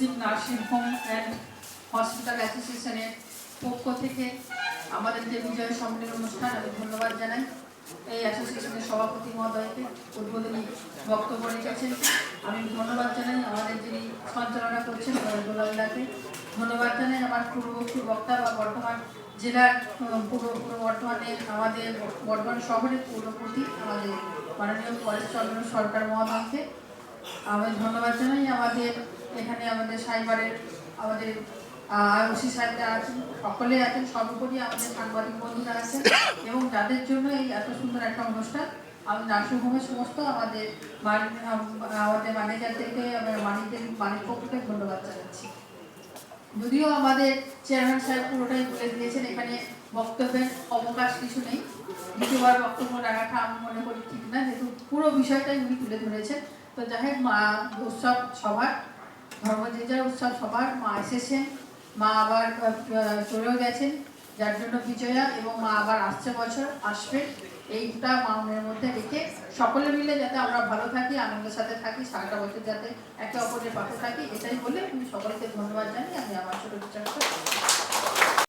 Progressive nursing home and hospital অ্যাসোসিয়েশনের পক্ষ থেকে আমাদের যে বিজয় সম্মেলন অনুষ্ঠান, আমি ধন্যবাদ জানাই। এই অ্যাসোসিয়েশনের সভাপতি মহোদয়কে উদ্বোধনী বক্তব্য রেখেছেন। আমি ধন্যবাদ জানাই আমাদের যিনি সঞ্চালনা করছেন দুলাল্লাকে ধন্যবাদ জানাই আমার পূর্ববর্তী বক্তা বা বর্তমান জেলার পূর্ব পূর্ব বর্তমানে আমাদের বর্ধমান শহরের পূর্ববর্তী আমাদের মাননীয় পরেশ চন্দ্র সরকার মহোদয়কে। আমি ধন্যবাদ জানাই আমাদের এখানে আমাদের সাইবারের, আমাদের ওসি সাহেবরা আছেন, সকলে আছেন, সর্বোপরি আমাদের সাংবাদিক বন্ধুরা আছেন, এবং যাদের জন্য এই এত সুন্দর একটা অনুষ্ঠান আমি নার্সিংহোমের সমস্ত আমাদের আমাদের ম্যানেজারদেরকে আমার মালিকদের, মালিক পক্ষকে ধন্যবাদ জানাচ্ছি। যদিও আমাদের চেয়ারম্যান সাহেব পুরোটাই বলে দিয়েছেন, এখানে বক্তব্যের অবকাশ কিছু নেই, দ্বিতীয়বার বক্তব্য রাখাটা আমি মনে করি ঠিক না, যেহেতু পুরো বিষয়টাই উনি তুলে ধরেছেন, তো যাই হোক উৎসব সবার ধর্ম উৎসব সবার, মা এসেছেন মা আবার চলেও গেছেন, যার জন্য বিজয়া এবং মা আবার আসছে বছর, আসবে। এইটা মা মনের মধ্যে রেখে সকলে মিলে যাতে আমরা ভালো থাকি, আনন্দের সাথে থাকি, সারাটা বছর যাতে একে অপরের পাশে থাকি, এটাই বলে আমি সকলকে ধন্যবাদ জানাই